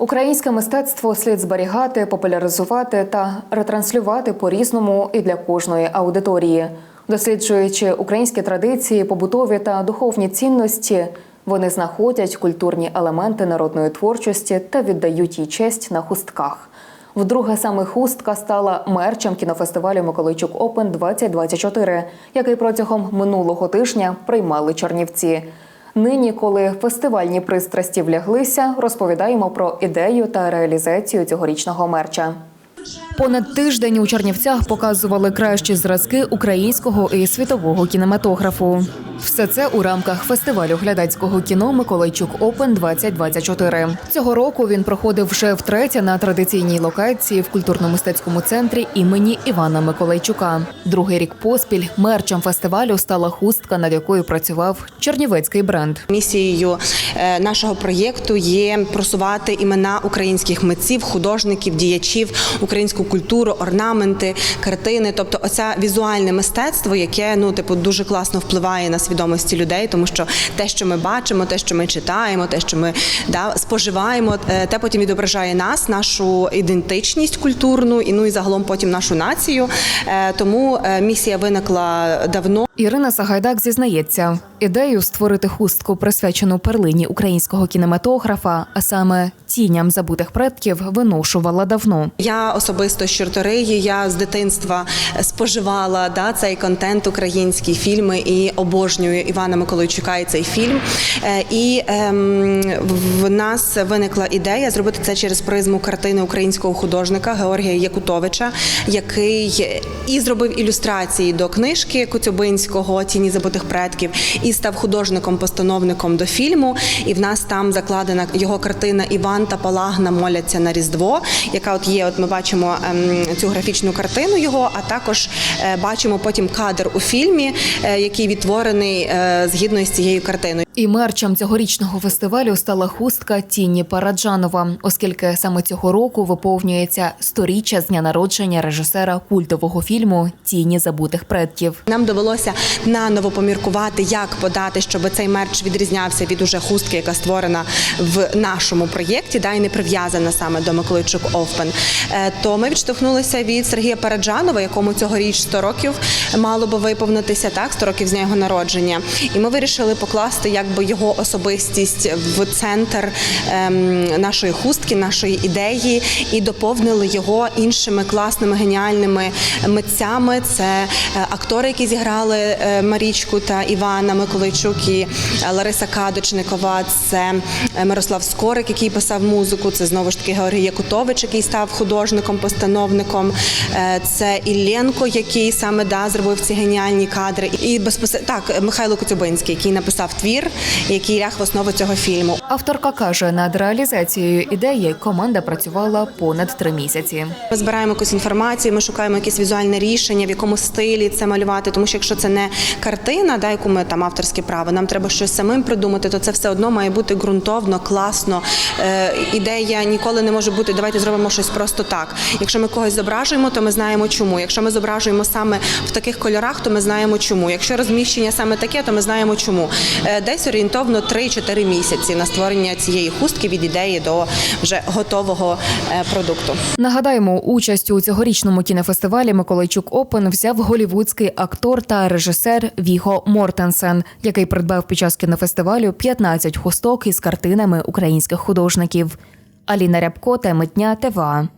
Українське мистецтво слід зберігати, популяризувати та ретранслювати по-різному і для кожної аудиторії. Досліджуючи українські традиції, побутові та духовні цінності, вони знаходять культурні елементи народної творчості та віддають їй честь на хустках. Вдруге саме хустка стала мерчем кінофестивалю Миколайчук Опен 2024, який протягом минулого тижня приймали чернівці. Нині, коли фестивальні пристрасті вляглися, розповідаємо про ідею та реалізацію цьогорічного мерча. Понад тиждень у Чернівцях показували кращі зразки українського і світового кінематографу. Все це у рамках фестивалю глядацького кіно Миколайчук Опен 2024 Цього року він проходив вже втретє на традиційній локації в культурно-мистецькому центрі імені Івана Миколайчука. Другий рік поспіль мерчем фестивалю стала хустка, над якою працював чернівецький бренд. Місією е, нашого проєкту є просувати імена українських митців, художників, діячів, українську культуру, орнаменти, картини. Тобто, оце візуальне мистецтво, яке ну типу дуже класно впливає на свідомості людей, тому що те, що ми бачимо, те, що ми читаємо, те, що ми да, споживаємо, е, те потім відображає нас, нашу ідентичність культурну і ну і загалом потім нашу націю. Е, Тому е, місія виникла давно. Ірина Сагайдак зізнається, ідею створити хустку, присвячену перлині українського кінематографа, а саме тіням забутих предків, виношувала давно. Я особисто з Чорториї, я з дитинства споживала да, цей контент, українські фільми і обожнюю Івана Миколайчука і цей фільм. Е, І ем, в нас виникла ідея зробити це через призму картини українського художника Георгія Якутовича, який і зробив ілюстрації до книжки Коцюбинського Тіні забутих предків, і став художником-постановником до фільму. І в нас там закладена його картина Іван та Палагна моляться на Різдво, яка от є. От ми бачимо ем, цю графічну картину його, а також е, бачимо потім кадр у фільмі, е, який відтворений е, згідно з цією картиною. І мерчем цьогорічного фестивалю стала хустка Тіні Параджанова, оскільки саме цього року виповнюється сторіччя з дня народження режисера культового фільму Тіні забутих предків. Нам довелося наново поміркувати, як подати, щоб цей мерч відрізнявся від уже хустки, яка створена в нашому проєкті, да і не прив'язана саме до Миколайчук Овпен. Е, То ми відштовхнулися від Сергія Параджанова, якому цьогоріч 100 років мало би виповнитися, так 100 років з дня його народження. І ми вирішили покласти якби його особистість в центр ем, нашої хустки, нашої ідеї, і доповнили його іншими класними геніальними митцями. Це е, актори, які зіграли е, Марічку та Івана Миколайчук і е, Лариса Кадочникова. Це Мирослав Скорик, який писав музику. Це знову ж таки Георгій Якутович, який став художником, постановником. Це Ілленко, який саме да зробив ці геніальні кадри. І безпосередньо так Михайло Коцюбинський, який написав твір, який ляг в основу цього фільму. Авторка каже, над реалізацією ідеї команда працювала понад три місяці. Ми збираємо якусь інформацію, ми шукаємо якесь візуальне рішення, в якому стилі це малювати. Тому що якщо це не картина, да, яку ми там авторське право, нам треба щось самим придумати, то це все одно має бути ґрунтовно, класно. Е, ідея ніколи не може бути. Давайте зробимо щось просто так. Якщо ми когось зображуємо, то ми знаємо чому. Якщо ми зображуємо саме в таких кольорах, то ми знаємо чому. Якщо розміщення саме таке, то ми знаємо чому. Е, десь орієнтовно 3-4 місяці на створення цієї хустки від ідеї до вже готового е, продукту. Нагадаємо, участь у цьогорічному кінофестивалі Миколайчук Опен взяв голівудський актор та режисер Віго Мортенсен, який придбав під час кінофестивалю 15 хусток із картинами українських художників. Аліна Рябко та Митня ТВА.